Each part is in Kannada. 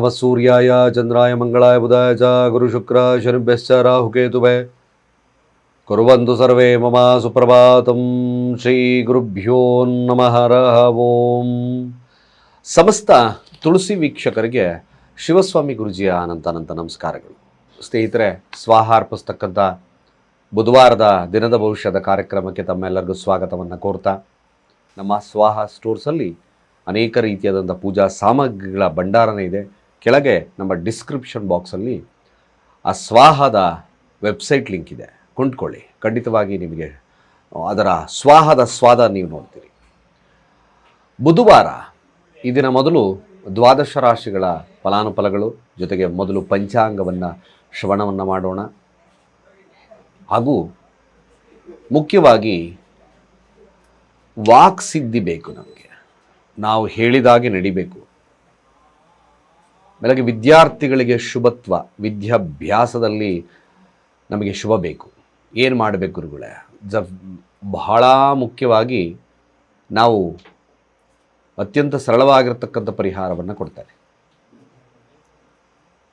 ನಮಃ ಸೂರ್ಯಾಯ ಚಂದ್ರಾಯ ಮಂಗಳಾಯ ಬುಧಾಯ ಚ ಗುರುಶುಕ್ರ ಶನಿಭ್ಯಶ್ಚ ರಾಹುಕೇತುಭಯ ಕುರುವಂತು ಸರ್ವೇ ಮಮ ಸುಪ್ರಭಾತಂ ಶ್ರೀ ಗುರುಭ್ಯೋ ನಮಃ ಓಂ ಸಮಸ್ತ ತುಳಸಿ ವೀಕ್ಷಕರಿಗೆ ಶಿವಸ್ವಾಮಿ ಗುರುಜಿಯ ಅನಂತ ಅನಂತ ನಮಸ್ಕಾರಗಳು. ಸ್ನೇಹಿತರೆ ಸ್ವಾಹ ಅರ್ಪಿಸ್ತಕ್ಕಂಥ ಬುಧವಾರದ ದಿನದ ಭವಿಷ್ಯದ ಕಾರ್ಯಕ್ರಮಕ್ಕೆ ತಮ್ಮೆಲ್ಲರಿಗೂ ಸ್ವಾಗತವನ್ನು ಕೋರ್ತಾ, ನಮ್ಮ ಸ್ವಾಹ ಸ್ಟೋರ್ಸಲ್ಲಿ ಅನೇಕ ರೀತಿಯಾದಂಥ ಪೂಜಾ ಸಾಮಗ್ರಿಗಳ ಭಂಡಾರನೇ ಇದೆ. ಕೆಳಗೆ ನಮ್ಮ ಡಿಸ್ಕ್ರಿಪ್ಷನ್ ಬಾಕ್ಸಲ್ಲಿ ಆ ಸ್ವಾಹದ ವೆಬ್ಸೈಟ್ ಲಿಂಕ್ ಇದೆ. ಕೊಂಡ್ಕೊಳ್ಳಿ. ಖಂಡಿತವಾಗಿ ನಿಮಗೆ ಅದರ ಸ್ವಾಹದ ಸ್ವಾದ ನೀವು ನೋಡ್ತೀರಿ. ಬುಧವಾರ ಈ ದಿನ ಮೊದಲು ದ್ವಾದಶ ರಾಶಿಗಳ ಫಲಾನುಫಲಗಳು ಜೊತೆಗೆ ಮೊದಲು ಪಂಚಾಂಗವನ್ನು ಶ್ರವಣವನ್ನು ಮಾಡೋಣ. ಹಾಗೂ ಮುಖ್ಯವಾಗಿ ವಾಕ್ ಸಿದ್ಧಿ ಬೇಕು ನಮಗೆ. ನಾವು ಹೇಳಿದಾಗೆ ನಡಿಬೇಕು. ಬೆಳಗ್ಗೆ ವಿದ್ಯಾರ್ಥಿಗಳಿಗೆ ಶುಭತ್ವ, ವಿದ್ಯಾಭ್ಯಾಸದಲ್ಲಿ ನಮಗೆ ಶುಭ ಬೇಕು. ಏನು ಮಾಡಬೇಕು ಗುರುಗಳೇ? ಜ ಬಹಳ ಮುಖ್ಯವಾಗಿ ನಾವು ಅತ್ಯಂತ ಸರಳವಾಗಿರ್ತಕ್ಕಂಥ ಪರಿಹಾರವನ್ನು ಕೊಡ್ತಾರೆ.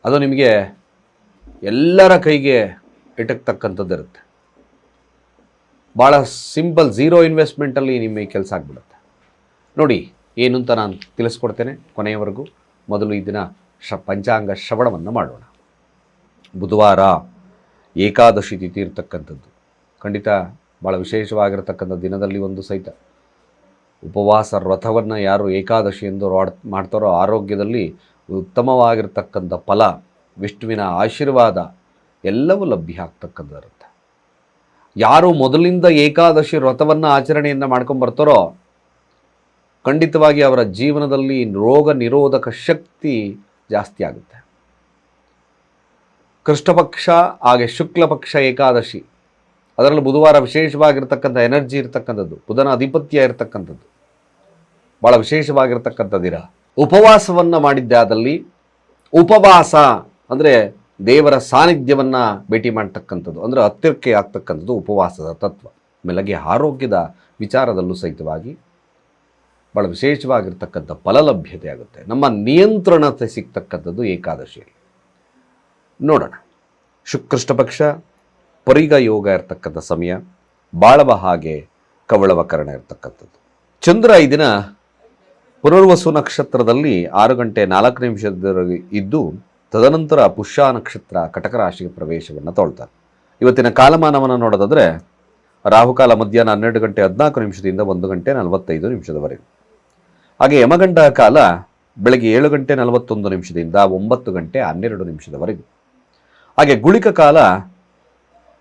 ಅದು ನಿಮಗೆ ಎಲ್ಲರ ಕೈಗೆ ಇಟಕ್ತಕ್ಕಂಥದ್ದು ಇರುತ್ತೆ. ಭಾಳ ಸಿಂಪಲ್ ಝೀರೋ ಇನ್ವೆಸ್ಟ್ಮೆಂಟಲ್ಲಿ ನಿಮ್ಮ ಕೆಲಸ ಆಗಿಬಿಡುತ್ತೆ. ನೋಡಿ ಏನು ಅಂತ ನಾನು ತಿಳಿಸ್ಕೊಡ್ತೇನೆ ಕೊನೆಯವರೆಗೂ. ಮೊದಲು ಈ ದಿನ ಶ ಪಂಚಾಂಗ ಶ್ರವಣವನ್ನು ಮಾಡೋಣ. ಬುಧವಾರ ಏಕಾದಶಿ ತಿಥಿ ಇರತಕ್ಕಂಥದ್ದು. ಖಂಡಿತ ಭಾಳ ವಿಶೇಷವಾಗಿರತಕ್ಕಂಥ ದಿನದಲ್ಲಿ ಒಂದು ಸಹಿತ. ಉಪವಾಸ ರಥವನ್ನು ಯಾರು ಏಕಾದಶಿ ಎಂದು ರಾಡ್- ಮಾಡ್ತಾರೋ ಆರೋಗ್ಯದಲ್ಲಿ ಉತ್ತಮವಾಗಿರ್ತಕ್ಕಂಥ ಫಲ, ವಿಷ್ಣುವಿನ ಆಶೀರ್ವಾದ ಎಲ್ಲವೂ ಲಭ್ಯ ಆಗ್ತಕ್ಕಂಥದ್ದಿರುತ್ತೆ. ಯಾರು ಮೊದಲಿಂದ ಏಕಾದಶಿ ವ್ರತವನ್ನು ಆಚರಣೆಯನ್ನು ಮಾಡ್ಕೊಂಬರ್ತಾರೋ ಖಂಡಿತವಾಗಿ ಅವರ ಜೀವನದಲ್ಲಿ ರೋಗ ನಿರೋಧಕ ಶಕ್ತಿ ಜಾಸ್ತಿ ಆಗುತ್ತೆ. ಕೃಷ್ಣಪಕ್ಷ ಹಾಗೆ ಶುಕ್ಲ ಪಕ್ಷ ಏಕಾದಶಿ, ಅದರಲ್ಲೂ ಬುಧವಾರ ವಿಶೇಷವಾಗಿರ್ತಕ್ಕಂಥ ಎನರ್ಜಿ ಇರತಕ್ಕಂಥದ್ದು, ಬುಧನ ಅಧಿಪತ್ಯ ಇರತಕ್ಕಂಥದ್ದು ಭಾಳ ವಿಶೇಷವಾಗಿರ್ತಕ್ಕಂಥದ್ದಿರ. ಉಪವಾಸವನ್ನು ಮಾಡಿದ್ದಾದಲ್ಲಿ ಉಪವಾಸ ಅಂದರೆ ದೇವರ ಸಾನ್ನಿಧ್ಯವನ್ನು ಭೇಟಿ ಮಾಡ್ತಕ್ಕಂಥದ್ದು, ಅಂದರೆ ಹತ್ತಿರಕ್ಕೆ ಆಗ್ತಕ್ಕಂಥದ್ದು ಉಪವಾಸದ ತತ್ವ. ಮೇಲಾಗಿ ಆರೋಗ್ಯದ ವಿಚಾರದಲ್ಲೂ ಸಹಿತವಾಗಿ ಭಾಳ ವಿಶೇಷವಾಗಿರ್ತಕ್ಕಂಥ ಫಲಲಭ್ಯತೆ ಆಗುತ್ತೆ. ನಮ್ಮ ನಿಯಂತ್ರಣತೆ ಸಿಗ್ತಕ್ಕಂಥದ್ದು ಏಕಾದಶಿಯಲ್ಲಿ ನೋಡೋಣ. ಶುಕ್ರಷ್ಟ ಪಕ್ಷ ಪರಿಗ ಯೋಗ ಇರ್ತಕ್ಕಂಥ ಸಮಯ, ಬಾಳವ ಹಾಗೆ ಕವಳವ ಕರ್ಣ ಇರ್ತಕ್ಕಂಥದ್ದು. ಚಂದ್ರ ಈ ದಿನ ಪುನರ್ವಸು ನಕ್ಷತ್ರದಲ್ಲಿ ಆರು ಗಂಟೆ ನಾಲ್ಕು ನಿಮಿಷದವರೆಗೆ ಇದ್ದು, ತದನಂತರ ಪುಷ್ಯ ನಕ್ಷತ್ರ ಕಟಕ ರಾಶಿಗೆ ಪ್ರವೇಶವನ್ನು ತೊಳ್ತಾರೆ ಇವತ್ತಿನ ಕಾಲಮಾನವನ್ನು ನೋಡೋದಾದರೆ, ರಾಹುಕಾಲ ಮಧ್ಯಾಹ್ನ ಹನ್ನೆರಡು ಗಂಟೆ ಹದಿನಾಲ್ಕು ನಿಮಿಷದಿಂದ ಒಂದು ಗಂಟೆ ನಲವತ್ತೈದು ನಿಮಿಷದವರೆಗೆ. ಹಾಗೆ ಯಮಗಂಡ ಕಾಲ ಬೆಳಗ್ಗೆ ಏಳು ಗಂಟೆ ನಲವತ್ತೊಂದು ನಿಮಿಷದಿಂದ ಒಂಬತ್ತು ಗಂಟೆ ಹನ್ನೆರಡು ನಿಮಿಷದವರೆಗೆ. ಹಾಗೆ ಗುಳಿಕ ಕಾಲ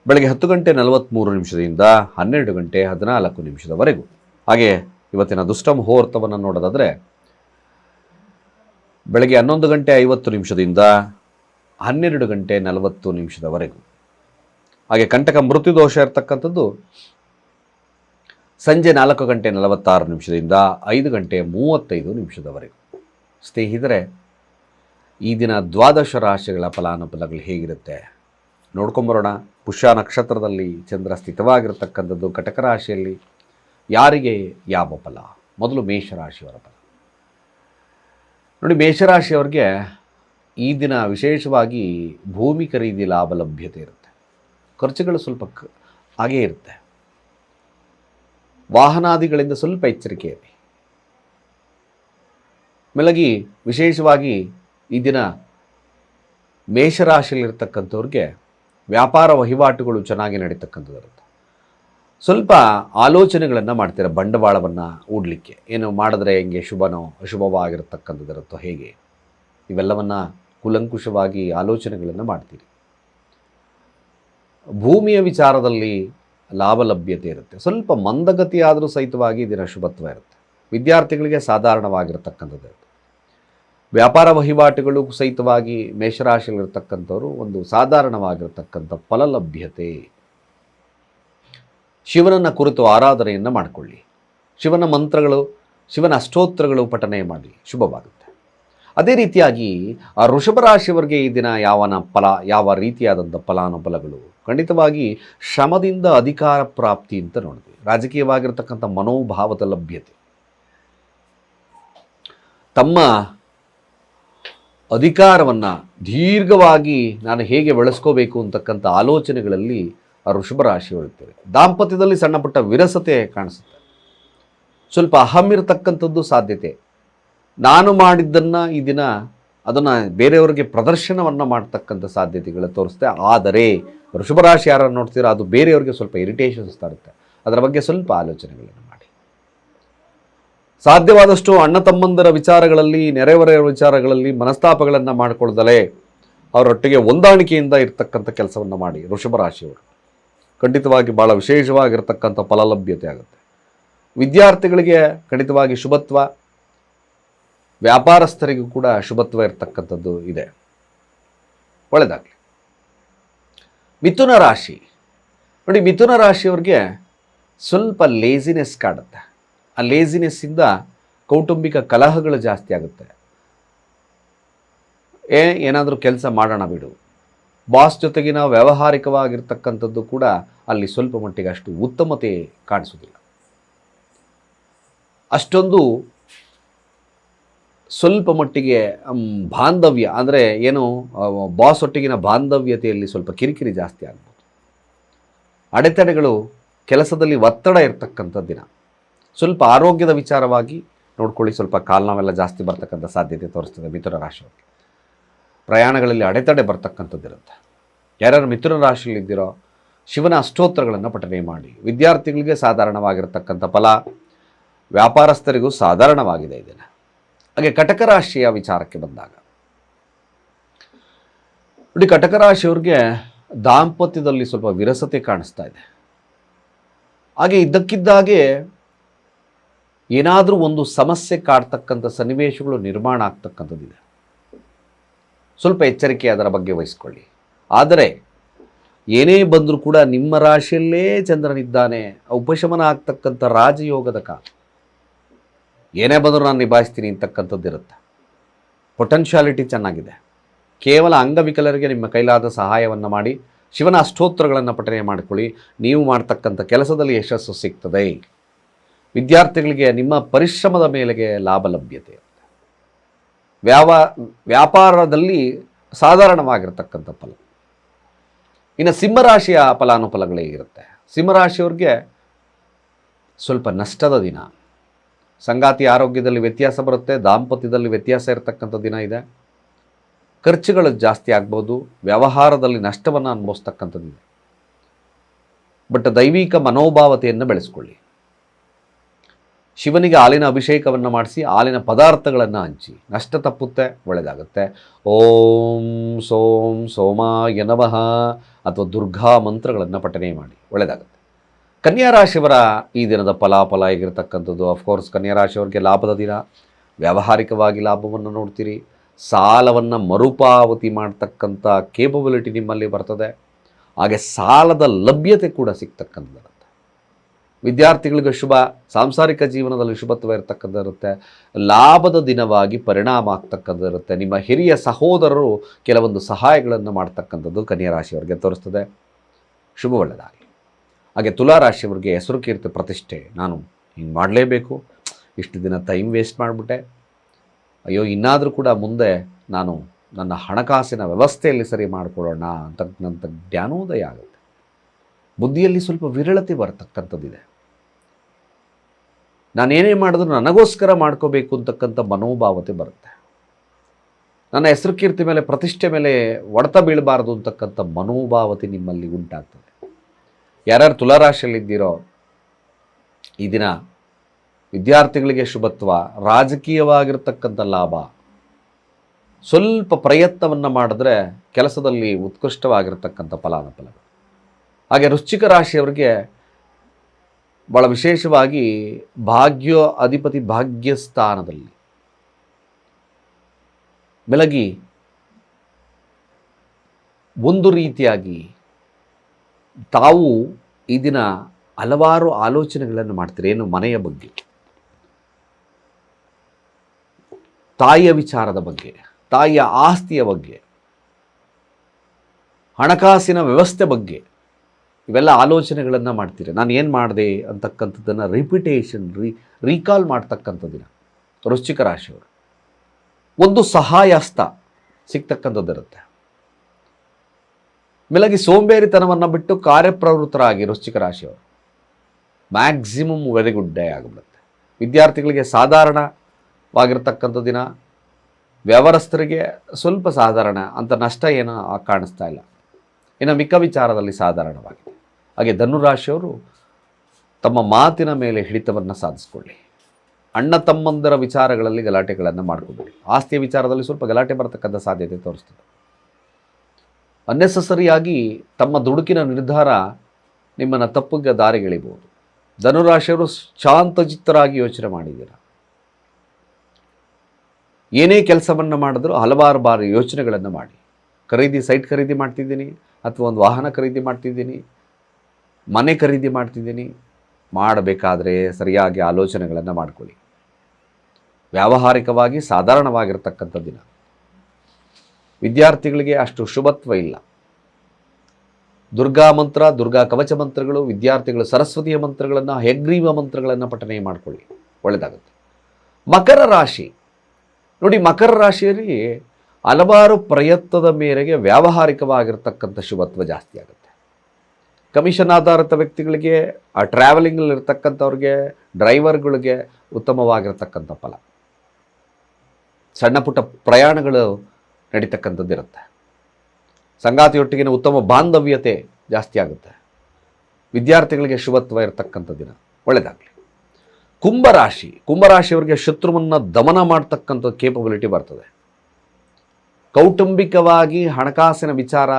ಬೆಳಗ್ಗೆ ಹತ್ತು ಗಂಟೆ ನಲವತ್ತ್ಮೂರು ನಿಮಿಷದಿಂದ ಹನ್ನೆರಡು ಗಂಟೆ ಹದಿನಾಲ್ಕು ನಿಮಿಷದವರೆಗೂ. ಹಾಗೆ ಇವತ್ತಿನ ದುಷ್ಟ ಮುಹೂರ್ತವನ್ನು ನೋಡೋದಾದರೆ ಬೆಳಗ್ಗೆ ಹನ್ನೊಂದು ಗಂಟೆ ಐವತ್ತು ನಿಮಿಷದಿಂದ ಹನ್ನೆರಡು ಗಂಟೆ ನಲವತ್ತು ನಿಮಿಷದವರೆಗೂ. ಹಾಗೆ ಕಂಟಕ ಮೃತ್ಯು ದೋಷ ಇರ್ತಕ್ಕಂಥದ್ದು ಸಂಜೆ ನಾಲ್ಕು ಗಂಟೆ ನಲವತ್ತಾರು ನಿಮಿಷದಿಂದ ಐದು ಗಂಟೆ ಮೂವತ್ತೈದು ನಿಮಿಷದವರೆಗೂ. ಸ್ನೇಹಿತರೆ, ಈ ದಿನ ದ್ವಾದಶ ರಾಶಿಗಳ ಫಲಾನುಫಲಗಳು ಹೇಗಿರುತ್ತೆ? ನೋಡ್ಕೊಂಬರೋಣ. ಪುಷ್ಯ ನಕ್ಷತ್ರದಲ್ಲಿ ಚಂದ್ರ ಸ್ಥಿತವಾಗಿರತಕ್ಕಂಥದ್ದು ಕಟಕ ರಾಶಿಯಲ್ಲಿ ಯಾರಿಗೆ ಯಾವ ಫಲ? ಮೊದಲು ಮೇಷರಾಶಿಯವರ ಫಲ. ನೋಡಿ ಮೇಷರಾಶಿಯವರಿಗೆ ಈ ದಿನ ವಿಶೇಷವಾಗಿ ಭೂಮಿ ಖರೀದಿ ಲಾಭ ಲಭ್ಯತೆ ಇರುತ್ತೆ. ಖರ್ಚುಗಳು ಸ್ವಲ್ಪ ಹಾಗೇ ಇರುತ್ತೆ. ವಾಹನಾದಿಗಳಿಂದ ಸ್ವಲ್ಪ ಎಚ್ಚರಿಕೆ ಇರಲಿ ಮೇಲಾಗಿ, ವಿಶೇಷವಾಗಿ ಈ ದಿನ ಮೇಷರಾಶಿಯಲ್ಲಿರ್ತಕ್ಕಂಥವ್ರಿಗೆ ವ್ಯಾಪಾರ ವಹಿವಾಟುಗಳು ಚೆನ್ನಾಗಿ ನಡೀತಕ್ಕಂಥದ್ದು ಇರುತ್ತೆ ಸ್ವಲ್ಪ ಆಲೋಚನೆಗಳನ್ನು ಮಾಡ್ತೀರ? ಬಂಡವಾಳವನ್ನು ಹೂಡಲಿಕ್ಕೆ. ಏನು ಮಾಡಿದ್ರೆ ಹೆಂಗೆ ಶುಭನೋ, ಅಶುಭವಾಗಿರತಕ್ಕಂಥದ್ದಿರುತ್ತೋ ಹೇಗೆ? ಇವೆಲ್ಲವನ್ನು ಕುಲಂಕುಷವಾಗಿ ಆಲೋಚನೆಗಳನ್ನು ಮಾಡ್ತೀರಿ. ಭೂಮಿಯ ವಿಚಾರದಲ್ಲಿ ಲಾಭ ಲಭ್ಯತೆ ಇರುತ್ತೆ. ಸ್ವಲ್ಪ ಮಂದಗತಿಯಾದರೂ ಸಹಿತವಾಗಿ ಇದರ ಶುಭತ್ವ ಇರುತ್ತೆ. ವಿದ್ಯಾರ್ಥಿಗಳಿಗೆ ಸಾಧಾರಣವಾಗಿರ್ತಕ್ಕಂಥದ್ದು ಇರುತ್ತೆ ವ್ಯಾಪಾರ ವಹಿವಾಟುಗಳು ಸಹಿತವಾಗಿ ಮೇಷರಾಶಿಯಲ್ಲಿರ್ತಕ್ಕಂಥವ್ರು ಒಂದು ಸಾಧಾರಣವಾಗಿರ್ತಕ್ಕಂಥ ಫಲಲಭ್ಯತೆ ಶಿವನನ್ನು ಕುರಿತು ಆರಾಧನೆಯನ್ನು ಮಾಡಿಕೊಳ್ಳಿ. ಶಿವನ ಮಂತ್ರಗಳು, ಶಿವನ ಅಷ್ಟೋತ್ರಗಳು ಪಠನೆ ಮಾಡಿ ಶುಭವಾಗುತ್ತೆ. ಅದೇ ರೀತಿಯಾಗಿ ಆ ವೃಷಭ ರಾಶಿಯವರಿಗೆ ಈ ದಿನ ಯಾವನ ಫಲ, ಯಾವ ರೀತಿಯಾದಂಥ ಫಲಾನುಫಲಗಳು ಖಂಡಿತವಾಗಿ ಶ್ರಮದಿಂದ ಅಧಿಕಾರ ಪ್ರಾಪ್ತಿ ಅಂತ ನೋಡ್ತೀವಿ ರಾಜಕೀಯವಾಗಿರ್ತಕ್ಕಂಥ ಮನೋಭಾವದ ಲಭ್ಯತೆ. ತಮ್ಮ ಅಧಿಕಾರವನ್ನು ದೀರ್ಘವಾಗಿ ನಾನು ಹೇಗೆ ಬೆಳೆಸ್ಕೋಬೇಕು ಅಂತಕ್ಕಂಥ ಆಲೋಚನೆಗಳಲ್ಲಿ ವೃಷಭ ರಾಶಿ ಇರ್ತಾರೆ ದಾಂಪತ್ಯದಲ್ಲಿ ಸಣ್ಣ ಪುಟ್ಟ ವಿರಸತೆ ಕಾಣಿಸುತ್ತೆ. ಸ್ವಲ್ಪ ಅಹಮ್ಮಿರತಕ್ಕಂಥದ್ದು ಸಾಧ್ಯತೆ. ನಾನು ಮಾಡಿದ್ದನ್ನು ಈ ದಿನ ಅದನ್ನು ಬೇರೆಯವರಿಗೆ ಪ್ರದರ್ಶನವನ್ನು ಮಾಡ್ತಕ್ಕಂಥ ಸಾಧ್ಯತೆಗಳು ತೋರಿಸುತ್ತೆ ಆದರೆ ವೃಷಭ ರಾಶಿ ಯಾರನ್ನು ನೋಡ್ತೀರೋ, ಅದು ಬೇರೆಯವರಿಗೆ ಸ್ವಲ್ಪ ಇರಿಟೇಷನ್ಸ್ ತರುತ್ತೆ. ಅದರ ಬಗ್ಗೆ ಸ್ವಲ್ಪ ಆಲೋಚನೆಗಳನ್ನು ಮಾಡಿ. ಸಾಧ್ಯವಾದಷ್ಟು ಅಣ್ಣ ತಮ್ಮಂದರ ವಿಚಾರಗಳಲ್ಲಿ ನೆರೆಹೊರೆಯ ವಿಚಾರಗಳಲ್ಲಿ ಮನಸ್ತಾಪಗಳನ್ನು ಮಾಡಿಕೊಳ್ದಲೇ ಅವರೊಟ್ಟಿಗೆ ಹೊಂದಾಣಿಕೆಯಿಂದ ಇರ್ತಕ್ಕಂಥ ಕೆಲಸವನ್ನು ಮಾಡಿ ವೃಷಭ ರಾಶಿಯವರು. ಖಂಡಿತವಾಗಿ ಭಾಳ ವಿಶೇಷವಾಗಿರ್ತಕ್ಕಂಥ ಫಲಲಭ್ಯತೆ ಆಗುತ್ತೆ. ವಿದ್ಯಾರ್ಥಿಗಳಿಗೆ ಖಂಡಿತವಾಗಿ ಶುಭತ್ವ ವ್ಯಾಪಾರಸ್ಥರಿಗೂ ಕೂಡ ಶುಭತ್ವ ಇರತಕ್ಕಂಥದ್ದು ಇದೆ. ಒಳ್ಳೆಯದಾಗಲಿ ಮಿಥುನ ರಾಶಿ. ನೋಡಿ, ಮಿಥುನ ರಾಶಿಯವ್ರಿಗೆ ಸ್ವಲ್ಪ ಲೇಸಿನೆಸ್ ಕಾಡುತ್ತೆ. ಆ ಲೇಸಿನೆಸ್ಸಿಂದ ಕೌಟುಂಬಿಕ ಕಲಹಗಳು ಜಾಸ್ತಿ ಆಗುತ್ತೆ. ಏ, ಏನಾದರೂ ಕೆಲಸ ಮಾಡೋಣ ಬಿಡು. ಬಾಸ್ ಜೊತೆಗಿನ ವ್ಯಾವಹಾರಿಕವಾಗಿರ್ತಕ್ಕಂಥದ್ದು ಕೂಡ ಅಲ್ಲಿ ಸ್ವಲ್ಪ ಮಟ್ಟಿಗೆ ಅಷ್ಟು ಉತ್ತಮತೆ ಕಾಣಿಸೋದಿಲ್ಲ ಅಷ್ಟೊಂದು ಸ್ವಲ್ಪ ಮಟ್ಟಿಗೆ ಬಾಂಧವ್ಯ ಅಂದರೆ ಏನು ಬಾಸ್ ಒಟ್ಟಿಗಿನ ಬಾಂಧವ್ಯತೆಯಲ್ಲಿ ಸ್ವಲ್ಪ ಕಿರಿಕಿರಿ ಜಾಸ್ತಿ ಆಗ್ಬೋದು. ಅಡೆತಡೆಗಳು ಕೆಲಸದಲ್ಲಿ ಒತ್ತಡ ಇರತಕ್ಕಂಥ ದಿನ ಸ್ವಲ್ಪ ಆರೋಗ್ಯದ ವಿಚಾರವಾಗಿ ನೋಡ್ಕೊಳ್ಳಿ, ಸ್ವಲ್ಪ ಕಾಲ್ನೋವೆಲ್ಲ ಜಾಸ್ತಿ ಬರ್ತಕ್ಕಂಥ ಸಾಧ್ಯತೆ ತೋರಿಸ್ತದೆ ಮಿಥುನ ರಾಶಿಯವರಿಗೆ ಪ್ರಯಾಣಗಳಲ್ಲಿ ಅಡೆತಡೆ ಬರ್ತಕ್ಕಂಥದ್ದಿರುತ್ತೆ. ಯಾರ್ಯಾರು ಮಿಥುನ ರಾಶಿಯಲ್ಲಿದ್ದೀರೋ ಶಿವನ ಅಷ್ಟೋತ್ತರಗಳನ್ನು ಪಠನೆ ಮಾಡಿ. ವಿದ್ಯಾರ್ಥಿಗಳಿಗೆ ಸಾಧಾರಣವಾಗಿರತಕ್ಕಂಥ ಫಲ, ವ್ಯಾಪಾರಸ್ಥರಿಗೂ ಸಾಧಾರಣವಾಗಿದೆ ಇದನ್ನು ಹಾಗೆ ಕಟಕ ರಾಶಿಯ ವಿಚಾರಕ್ಕೆ ಬಂದಾಗ. ನೋಡಿ ಕಟಕ ರಾಶಿಯವ್ರಿಗೆ ದಾಂಪತ್ಯದಲ್ಲಿ ಸ್ವಲ್ಪ ವಿರಸತೆ ಕಾಣಿಸ್ತಾ ಇದೆ. ಹಾಗೆ ಇದ್ದಕ್ಕಿದ್ದಾಗೆ ಏನಾದರೂ ಒಂದು ಸಮಸ್ಯೆ ಕಾಡ್ತಕ್ಕಂಥ ಸನ್ನಿವೇಶಗಳು ನಿರ್ಮಾಣ ಆಗ್ತಕ್ಕಂಥದ್ದಿದೆ. ಸ್ವಲ್ಪ ಎಚ್ಚರಿಕೆ ಅದರ ಬಗ್ಗೆ ವಹಿಸ್ಕೊಳ್ಳಿ. ಆದರೆ ಏನೇ ಬಂದರೂ ಕೂಡ ನಿಮ್ಮ ರಾಶಿಯಲ್ಲೇ ಚಂದ್ರನಿದ್ದಾನೆ, ಉಪಶಮನ ಆಗ್ತಕ್ಕಂಥ ರಾಜಯೋಗದ ಕಾಲ. ಏನೇ ಬಂದರೂ ನಾನು ನಿಭಾಯಿಸ್ತೀನಿ ಅಂತಕ್ಕಂಥದ್ದು ಇರುತ್ತೆ. ಪೊಟೆನ್ಷಿಯಾಲಿಟಿ ಚೆನ್ನಾಗಿದೆ. ಕೇವಲ ಅಂಗವಿಕಲರಿಗೆ ನಿಮ್ಮ ಕೈಲಾದ ಸಹಾಯವನ್ನು ಮಾಡಿ, ಶಿವನ ಅಷ್ಟೋತ್ತರಗಳನ್ನು ಪಠನೆ ಮಾಡಿಕೊಳ್ಳಿ. ನೀವು ಮಾಡ್ತಕ್ಕಂಥ ಕೆಲಸದಲ್ಲಿ ಯಶಸ್ಸು ಸಿಗ್ತದೆ. ವಿದ್ಯಾರ್ಥಿಗಳಿಗೆ ನಿಮ್ಮ ಪರಿಶ್ರಮದ ಮೇಲೆಗೆ ಲಾಭ ಲಭ್ಯತೆ ವ್ಯಾವ, ವ್ಯಾಪಾರದಲ್ಲಿ ಸಾಧಾರಣವಾಗಿರ್ತಕ್ಕಂಥ ಫಲ. ಇನ್ನು ಸಿಂಹರಾಶಿಯ ಫಲಾನುಫಲಗಳೇ ಇರುತ್ತೆ. ಸಿಂಹರಾಶಿಯವ್ರಿಗೆ ಸ್ವಲ್ಪ ನಷ್ಟದ ದಿನ. ಸಂಗಾತಿ ಆರೋಗ್ಯದಲ್ಲಿ ವ್ಯತ್ಯಾಸ ಬರುತ್ತೆ, ದಾಂಪತ್ಯದಲ್ಲಿ ವ್ಯತ್ಯಾಸ ಇರತಕ್ಕಂಥ ದಿನ ಇದೆ. ಖರ್ಚುಗಳು ಜಾಸ್ತಿ ಆಗ್ಬೋದು, ವ್ಯವಹಾರದಲ್ಲಿ ನಷ್ಟವನ್ನು ಅನುಭವಿಸ್ತಕ್ಕಂಥದ್ದಿದೆ ಬಟ್ ದೈವಿಕ ಮನೋಭಾವತೆಯನ್ನು ಬೆಳೆಸ್ಕೊಳ್ಳಿ. ಶಿವನಿಗೆ ಹಾಲಿನ ಅಭಿಷೇಕವನ್ನು ಮಾಡಿಸಿ, ಹಾಲಿನ ಪದಾರ್ಥಗಳನ್ನು ಹಂಚಿ. ನಷ್ಟ ತಪ್ಪುತ್ತೆ ಒಳ್ಳೆಯದಾಗುತ್ತೆ ಓಂ ಸೋಂ ಸೋಮ ಯನವಹ ಅಥವಾ ದುರ್ಗಾ ಮಂತ್ರಗಳನ್ನು ಪಠನೆ ಮಾಡಿ ಒಳ್ಳೆಯದಾಗುತ್ತೆ ಕನ್ಯಾ ರಾಶಿಯವರ ಈ ದಿನದ ಫಲಾಫಲ ಹೇಗಿರ್ತಕ್ಕಂಥದ್ದು ಅಫ್ಕೋರ್ಸ್ ಕನ್ಯಾ ರಾಶಿಯವರಿಗೆ ಲಾಭದ ದಿನ. ವ್ಯಾವಹಾರಿಕವಾಗಿ ಲಾಭವನ್ನು ನೋಡ್ತೀರಿ. ಸಾಲವನ್ನು ಮರುಪಾವತಿ ಮಾಡ್ತಕ್ಕಂಥ ಕೇಪಬಿಲಿಟಿ ನಿಮ್ಮಲ್ಲಿ ಬರ್ತದೆ. ಹಾಗೆ ಸಾಲದ ಲಭ್ಯತೆ ಕೂಡ ಸಿಗ್ತಕ್ಕಂಥದ್ದು ವಿದ್ಯಾರ್ಥಿಗಳಿಗೆ ಶುಭ, ಸಾಂಸಾರಿಕ ಜೀವನದಲ್ಲಿ ಶುಭತ್ವ ಇರತಕ್ಕಂಥ ಇರುತ್ತೆ ಲಾಭದ ದಿನವಾಗಿ ಪರಿಣಾಮ ಆಗ್ತಕ್ಕದ್ದು ಇರುತ್ತೆ ನಿಮ್ಮ ಹಿರಿಯ ಸಹೋದರರು ಕೆಲವೊಂದು ಸಹಾಯಗಳನ್ನು ಮಾಡ್ತಕ್ಕಂಥದ್ದು ಕನ್ಯಾ ರಾಶಿಯವರಿಗೆ ತೋರಿಸ್ತದೆ. ಶುಭ ಒಳ್ಳೆಯದಾಗಲಿ ಹಾಗೆ ತುಲಾ ರಾಶಿಯವರಿಗೆ ಹೆಸರು ಕೀರ್ತಿ ಪ್ರತಿಷ್ಠೆ. ನಾನು ಹಿಂಗೆ ಮಾಡಲೇಬೇಕು. ಇಷ್ಟು ದಿನ ಟೈಮ್ ವೇಸ್ಟ್ ಮಾಡಿಬಿಟ್ಟೆ. ಅಯ್ಯೋ, ಇನ್ನಾದರೂ ಕೂಡ ಮುಂದೆ ನಾನು ನನ್ನ ಹಣಕಾಸಿನ ವ್ಯವಸ್ಥೆಯಲ್ಲಿ ಸರಿ ಮಾಡಿಕೊಳ್ಳೋಣ ಅಂತಕ್ಕಂಥ ಜ್ಞಾನೋದಯ ಆಗುತ್ತೆ. ಬುದ್ಧಿಯಲ್ಲಿ ಸ್ವಲ್ಪ ವಿರಳತೆ ಬರ್ತಕ್ಕಂಥದ್ದಿದೆ. ನಾನೇನೇ ಮಾಡಿದ್ರು ನನಗೋಸ್ಕರ ಮಾಡ್ಕೋಬೇಕು ಅಂತಕ್ಕಂಥ ಮನೋಭಾವತೆ ಬರುತ್ತೆ. ನನ್ನ ಹೆಸರು ಕೀರ್ತಿ ಮೇಲೆ, ಪ್ರತಿಷ್ಠೆ ಮೇಲೆ ಒಡೆತ ಬೀಳಬಾರ್ದು ಅಂತಕ್ಕಂಥ ಮನೋಭಾವತೆ ನಿಮ್ಮಲ್ಲಿ ಉಂಟಾಗ್ತದೆ. ಯಾರ್ಯಾರು ತುಲಾರಾಶಿಯಲ್ಲಿದ್ದೀರೋ ಈ ದಿನ ವಿದ್ಯಾರ್ಥಿಗಳಿಗೆ ಶುಭತ್ವ, ರಾಜಕೀಯವಾಗಿರ್ತಕ್ಕಂಥ ಲಾಭ. ಸ್ವಲ್ಪ ಪ್ರಯತ್ನವನ್ನು ಮಾಡಿದ್ರೆ ಕೆಲಸದಲ್ಲಿ ಉತ್ಕೃಷ್ಟವಾಗಿರ್ತಕ್ಕಂಥ ಫಲಾನುಫಲಗಳು ಹಾಗೆ ವೃಶ್ಚಿಕ ರಾಶಿಯವರಿಗೆ ಭಾಳ ವಿಶೇಷವಾಗಿ ಭಾಗ್ಯ ಅಧಿಪತಿ ಭಾಗ್ಯಸ್ಥಾನದಲ್ಲಿ ಬೆಳಗಿ ಒಂದು ರೀತಿಯಾಗಿ ತಾವು ಈ ದಿನ ಹಲವಾರು ಆಲೋಚನೆಗಳನ್ನು ಮಾಡ್ತೀರಿ. ಏನು? ಮನೆಯ ಬಗ್ಗೆ. ತಾಯಿಯ ವಿಚಾರದ ಬಗ್ಗೆ, ತಾಯಿಯ ಆಸ್ತಿಯ ಬಗ್ಗೆ, ಹಣಕಾಸಿನ ವ್ಯವಸ್ಥೆ ಬಗ್ಗೆ ಇವೆಲ್ಲ ಆಲೋಚನೆಗಳನ್ನು ಮಾಡ್ತೀರಿ. ನಾನು ಏನು ಮಾಡಿದೆ ಅಂತಕ್ಕಂಥದ್ದನ್ನು ರಿಪಿಟೇಷನ್ ರೀ ರೀಕಾಲ್ ಮಾಡ್ತಕ್ಕಂಥ ದಿನ. ವೃಶ್ಚಿಕ ರಾಶಿಯವರು. ಒಂದು ಸಹಾಯಸ್ತ ಸಿಗ್ತಕ್ಕಂಥದ್ದು ಇರುತ್ತೆ ಮೇಲಾಗಿ ಸೋಂಬೇರಿತನವನ್ನು ಬಿಟ್ಟು ಕಾರ್ಯಪ್ರವೃತ್ತರಾಗಿ ವೃಶ್ಚಿಕ ರಾಶಿಯವರು. ಮ್ಯಾಕ್ಸಿಮಮ್ ವೆರಿ ಗುಡ್ ಡೇ ಆಗಿಬಿಡುತ್ತೆ ವಿದ್ಯಾರ್ಥಿಗಳಿಗೆ ಸಾಧಾರಣವಾಗಿರ್ತಕ್ಕಂಥ ದಿನ. ವ್ಯವಹಾರಸ್ಥರಿಗೆ ಸ್ವಲ್ಪ ಸಾಧಾರಣ. ಅಂತ ನಷ್ಟ ಏನೋ ಕಾಣಿಸ್ತಾ ಇಲ್ಲ. ಇನ್ನು ಮಿಕ್ಕ ವಿಚಾರದಲ್ಲಿ ಸಾಧಾರಣವಾಗಿದೆ. ಹಾಗೆ ಧನುರಾಶಿಯವರು ತಮ್ಮ ಮಾತಿನ ಮೇಲೆ ಹಿಡಿತವನ್ನು ಸಾಧಿಸ್ಕೊಳ್ಳಿ. ಅಣ್ಣ ತಮ್ಮಂದರ ವಿಚಾರಗಳಲ್ಲಿ ಗಲಾಟೆಗಳನ್ನು ಮಾಡ್ಕೊಬೇಡಿ. ಆಸ್ತಿಯ ವಿಚಾರದಲ್ಲಿ ಸ್ವಲ್ಪ ಗಲಾಟೆ ಬರತಕ್ಕಂಥ ಸಾಧ್ಯತೆ ತೋರಿಸ್ತದೆ. ಅನ್ನೆಸಸರಿಯಾಗಿ ತಮ್ಮ ದುಡುಕಿನ ನಿರ್ಧಾರ ನಿಮ್ಮನ್ನು ತಪ್ಪಿಗೆ ದಾರಿಗೆಳಿಬಹುದು. ಧನುರಾಶಿಯವರು ಶಾಂತಚಿತ್ತರಾಗಿ ಯೋಚನೆ ಮಾಡಿದ್ದೀರ. ಏನೇ ಕೆಲಸವನ್ನು ಮಾಡಿದ್ರೂ ಹಲವಾರು ಬಾರಿ ಯೋಚನೆಗಳನ್ನು ಮಾಡಿ. ಖರೀದಿ ಸೈಟ್ ಖರೀದಿ ಮಾಡ್ತಿದ್ದೀನಿ ಅಥವಾ ಒಂದು ವಾಹನ ಖರೀದಿ ಮಾಡ್ತಿದ್ದೀನಿ, ಮನೆ ಖರೀದಿ ಮಾಡ್ತಿದ್ದೀನಿ, ಮಾಡಬೇಕಾದ್ರೆ ಸರಿಯಾಗಿ ಆಲೋಚನೆಗಳನ್ನು ಮಾಡ್ಕೊಳ್ಳಿ. ವ್ಯಾವಹಾರಿಕವಾಗಿ ಸಾಧಾರಣವಾಗಿರ್ತಕ್ಕಂಥ ದಿನ. ವಿದ್ಯಾರ್ಥಿಗಳಿಗೆ ಅಷ್ಟು ಶುಭತ್ವ ಇಲ್ಲ. ದುರ್ಗಾ ಮಂತ್ರ, ದುರ್ಗಾ ಕವಚ ಮಂತ್ರಗಳು, ವಿದ್ಯಾರ್ಥಿಗಳು ಸರಸ್ವತಿಯ ಮಂತ್ರಗಳನ್ನು, ಹೆಗ್ರೀವ ಮಂತ್ರಗಳನ್ನು ಪಠನೆ ಮಾಡಿಕೊಳ್ಳಿ. ಒಳ್ಳೆಯದಾಗುತ್ತೆ ಮಕರ ರಾಶಿ. ನೋಡಿ, ಮಕರ ರಾಶಿಯಲ್ಲಿ ಹಲವಾರು ಪ್ರಯತ್ನದ ಮೇರೆಗೆ ವ್ಯಾವಹಾರಿಕವಾಗಿರ್ತಕ್ಕಂಥ ಶುಭತ್ವ ಜಾಸ್ತಿ ಆಗುತ್ತೆ. ಕಮಿಷನ್ ಆಧಾರಿತ ವ್ಯಕ್ತಿಗಳಿಗೆ, ಆ ಟ್ರಾವೆಲಿಂಗಲ್ಲಿರ್ತಕ್ಕಂಥವ್ರಿಗೆ ಡ್ರೈವರ್ಗಳಿಗೆ ಉತ್ತಮವಾಗಿರ್ತಕ್ಕಂಥ ಫಲ. ಸಣ್ಣ ಪುಟ್ಟ ಪ್ರಯಾಣಗಳು ನಡೀತಕ್ಕಂಥದ್ದು ಇರುತ್ತೆ. ಸಂಗಾತಿಯೊಟ್ಟಿಗಿನ ಉತ್ತಮ ಬಾಂಧವ್ಯತೆ ಜಾಸ್ತಿ ಆಗುತ್ತೆ. ವಿದ್ಯಾರ್ಥಿಗಳಿಗೆ ಶುಭತ್ವ ಇರತಕ್ಕಂಥ ದಿನ ಒಳ್ಳೆಯದಾಗಲಿ ಕುಂಭರಾಶಿ, ಕುಂಭರಾಶಿಯವರಿಗೆ ಶತ್ರುವನ್ನು ದಮನ ಮಾಡ್ತಕ್ಕಂಥ ಕೇಪಬಿಲಿಟಿ ಬರ್ತದೆ. ಕೌಟುಂಬಿಕವಾಗಿ ಹಣಕಾಸಿನ ವಿಚಾರ,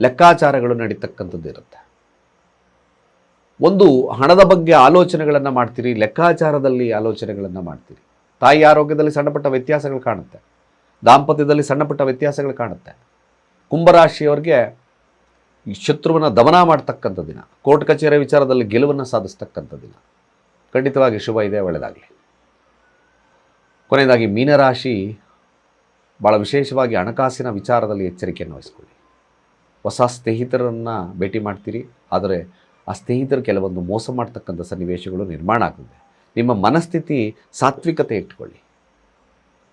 ಲೆಕ್ಕಾಚಾರಗಳು ನಡೀತಕ್ಕಂಥದ್ದು ಇರುತ್ತೆ. ಒಂದು, ಹಣದ ಬಗ್ಗೆ ಆಲೋಚನೆಗಳನ್ನು ಮಾಡ್ತೀರಿ, ಲೆಕ್ಕಾಚಾರದಲ್ಲಿ ಆಲೋಚನೆಗಳನ್ನು ಮಾಡ್ತೀರಿ. ತಾಯಿ ಆರೋಗ್ಯದಲ್ಲಿ ಸಣ್ಣಪಟ್ಟ ವ್ಯತ್ಯಾಸಗಳು ಕಾಣುತ್ತೆ. ದಾಂಪತ್ಯದಲ್ಲಿ ಸಣ್ಣಪುಟ್ಟ ವ್ಯತ್ಯಾಸಗಳು ಕಾಣುತ್ತೆ. ಕುಂಭರಾಶಿಯವರಿಗೆ ಈ ಶತ್ರುವನ್ನು ದಮನ ಮಾಡ್ತಕ್ಕಂಥ ದಿನ, ಕೋರ್ಟ್ ಕಚೇರಿ ವಿಚಾರದಲ್ಲಿ ಗೆಲುವನ್ನು ಸಾಧಿಸ್ತಕ್ಕಂಥ ದಿನ. ಖಂಡಿತವಾಗಿ ಶುಭ ಇದೆ ಒಳ್ಳೆಯದಾಗಲಿ ಕೊನೆಯದಾಗಿ ಮೀನರಾಶಿ ಭಾಳ ವಿಶೇಷವಾಗಿ ಹಣಕಾಸಿನ ವಿಚಾರದಲ್ಲಿ ಎಚ್ಚರಿಕೆಯನ್ನು ವಹಿಸ್ಕೊಳ್ಳಿ. ಹೊಸ ಸ್ನೇಹಿತರನ್ನು ಭೇಟಿ ಮಾಡ್ತೀರಿ, ಆದರೆ ಆ ಸ್ನೇಹಿತರು ಕೆಲವೊಂದು ಮೋಸ ಮಾಡ್ತಕ್ಕಂಥ ಸನ್ನಿವೇಶಗಳು ನಿರ್ಮಾಣ ಆಗುತ್ತೆ. ನಿಮ್ಮ ಮನಸ್ಥಿತಿ ಸಾತ್ವಿಕತೆ ಇಟ್ಕೊಳ್ಳಿ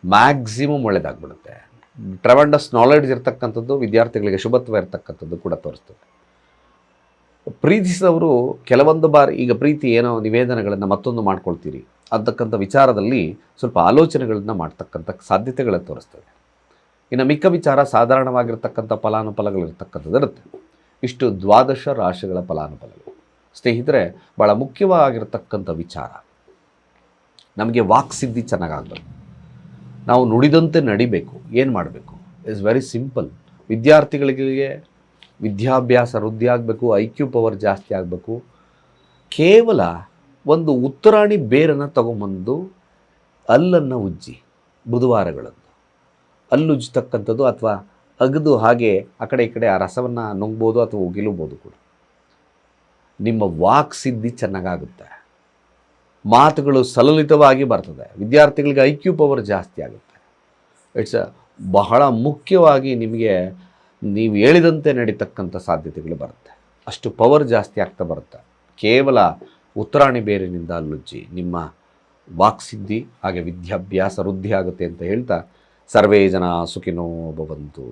ಮ್ಯಾಕ್ಸಿಮಮ್ ಒಳ್ಳೇದಾಗ್ಬಿಡುತ್ತೆ. ಟ್ರವಂಡಸ್ ನಾಲೆಡ್ಜ್ ಇರ್ತಕ್ಕಂಥದ್ದು, ವಿದ್ಯಾರ್ಥಿಗಳಿಗೆ ಶುಭತ್ವ ಇರತಕ್ಕಂಥದ್ದು ಕೂಡ ತೋರಿಸ್ತದೆ. ಪ್ರೀತಿಸಿದವರು ಕೆಲವೊಂದು ಬಾರಿ, ಈಗ ಪ್ರೀತಿ ಏನೋ ನಿವೇದನೆಗಳನ್ನು ಮತ್ತೊಂದು ಮಾಡ್ಕೊಳ್ತೀರಿ, ಅಂತಕ್ಕಂಥ ವಿಚಾರದಲ್ಲಿ ಸ್ವಲ್ಪ ಆಲೋಚನೆಗಳನ್ನು ಮಾಡ್ತಕ್ಕಂಥ ಸಾಧ್ಯತೆಗಳನ್ನು ತೋರಿಸ್ತದೆ. ಇನ್ನು ಮಿಕ್ಕ ವಿಚಾರ ಸಾಧಾರಣವಾಗಿರ್ತಕ್ಕಂಥ ಫಲಾನುಫಲಗಳಿರ್ತಕ್ಕಂಥದ್ದು ಇರುತ್ತೆ. ಇಷ್ಟು ದ್ವಾದಶ ರಾಶಿಗಳ ಫಲಾನುಫಲಗಳು. ಸ್ನೇಹಿತರೆ ಭಾಳ ಮುಖ್ಯವಾಗಿರ್ತಕ್ಕಂಥ ವಿಚಾರ, ನಮಗೆ ವಾಕ್ಸಿದ್ಧಿ ಚೆನ್ನಾಗಾಗಬೇಕು ನಾವು ನುಡಿದಂತೆ ನಡಿಬೇಕು. ಏನು ಮಾಡಬೇಕು? ಇಟ್ಸ್ ವೆರಿ ಸಿಂಪಲ್ ವಿದ್ಯಾರ್ಥಿಗಳಿಗೆ ವಿದ್ಯಾಭ್ಯಾಸ ವೃದ್ಧಿ ಆಗಬೇಕು ಐ ಕ್ಯೂ ಪವರ್ ಜಾಸ್ತಿ ಆಗಬೇಕು. ಕೇವಲ ಒಂದು ಉತ್ತರಾಣಿ ಬೇರನ್ನು ತಗೊಂಬಂದು ಅಲ್ಲನ್ನು ಉಜ್ಜಿ, ಬುಧವಾರಗಳಂದು. ಅಲ್ಲುಜ್ಜತಕ್ಕಂಥದ್ದು ಅಥವಾ ಅಗದು ಹಾಗೆ ಆ ಕಡೆ ಈ ಕಡೆ ಆ ರಸವನ್ನು ನುಂಗ್ಬೋದು ಅಥವಾ ಉಗಿಲುಬೋದು ಕೂಡ. ನಿಮ್ಮ ವಾಕ್ ಸಿದ್ಧಿ ಚೆನ್ನಾಗಾಗುತ್ತೆ. ಮಾತುಗಳು ಸಲಲಿತವಾಗಿ ಬರ್ತದೆ. ವಿದ್ಯಾರ್ಥಿಗಳಿಗೆ ಐ ಕ್ಯೂ ಪವರ್ ಜಾಸ್ತಿ ಆಗುತ್ತೆ. ಇಟ್ಸ್ ಬಹಳ ಮುಖ್ಯವಾಗಿ ನಿಮಗೆ ನೀವು ಹೇಳಿದಂತೆ ನಡೀತಕ್ಕಂಥ ಸಾಧ್ಯತೆಗಳು ಬರುತ್ತೆ. ಅಷ್ಟು ಪವರ್ ಜಾಸ್ತಿ ಆಗ್ತಾ ಬರುತ್ತೆ. ಕೇವಲ ಉತ್ತರಾಣಿ ಬೇರಿನಿಂದ ಅಲ್ಲುಜ್ಜಿ, ನಿಮ್ಮ ವಾಕ್ಸಿದ್ಧಿ ಹಾಗೆ ವಿದ್ಯಾಭ್ಯಾಸ ವೃದ್ಧಿ ಆಗುತ್ತೆ ಅಂತ ಹೇಳ್ತಾ ಸರ್ವೇ ಜನ ಸುಖಿನೋ ಭವಂತು.